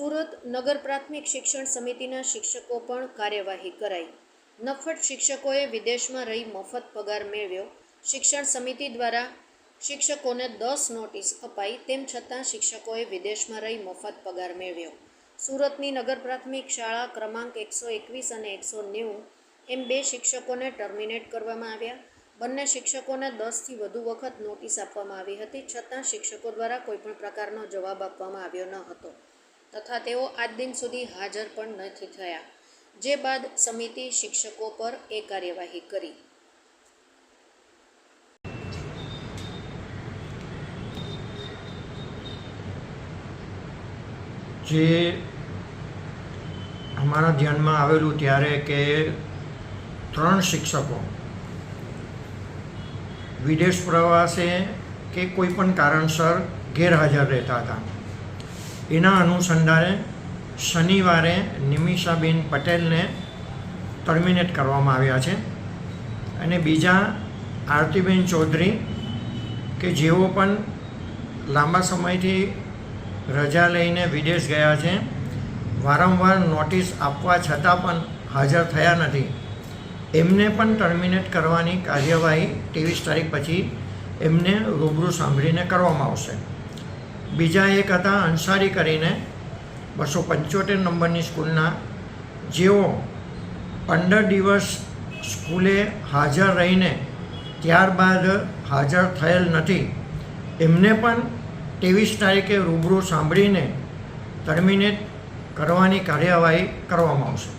સુરત નગર પ્રાથમિક શિક્ષણ સમિતિના શિક્ષકો પણ કાર્યવાહી કરાઈ. નફટ શિક્ષકોએ વિદેશમાં રહી મફત પગાર મેળવ્યો. શિક્ષણ સમિતિ દ્વારા શિક્ષકોને દસ નોટિસ અપાઈ, તેમ છતાં શિક્ષકોએ વિદેશમાં રહી મફત પગાર મેળવ્યો. સુરતની નગર પ્રાથમિક શાળા ક્રમાંક એકસો એકવીસ અને એકસો નેવું એમ બે શિક્ષકોને ટર્મિનેટ કરવામાં આવ્યા. બંને શિક્ષકોને દસથી વધુ વખત નોટિસ આપવામાં આવી હતી, છતાં શિક્ષકો દ્વારા કોઈપણ પ્રકારનો જવાબ આપવામાં આવ્યો ન હતો. તથા તેઓ આજ દિન સુધી હાજર પણ નથી થયા. જે બાદ સમિતિ શિક્ષકો પર એ કાર્યવાહી કરી. જે અમારા ધ્યાનમાં આવેલું ત્યારે કે ત્રણ શિક્ષકો, વિદેશ પ્રવાસે કે કોઈ પણ કારણસર ગેરહાજર રહેતા હતા. એના અનુસંધાને શનિવારે નિમિષાબેન પટેલને ટર્મિનેટ કરવામાં આવ્યા છે. અને બીજા આરતીબેન ચૌધરી કે જેઓ પણ લાંબા સમયથી રજા લઈને વિદેશ ગયા છે, વારંવાર નોટિસ આપવા છતાં પણ હાજર થયા નથી. એમને પણ ટર્મિનેટ કરવાની કાર્યવાહી ત્રેવીસ તારીખ પછી એમને રૂબરૂ સાંભળીને કરવામાં આવશે. બીજા એક હતા અંસારી કરીને બસો પંચોતેર નંબરની સ્કૂલના. જેઓ પંદર દિવસ સ્કૂલે હાજર રહીને ત્યારબાદ હાજર થયેલ નથી. એમને પણ ત્રેવીસ તારીખે રૂબરૂ સાંભળીને ટર્મિનેટ કરવાની કાર્યવાહી કરવામાં આવશે.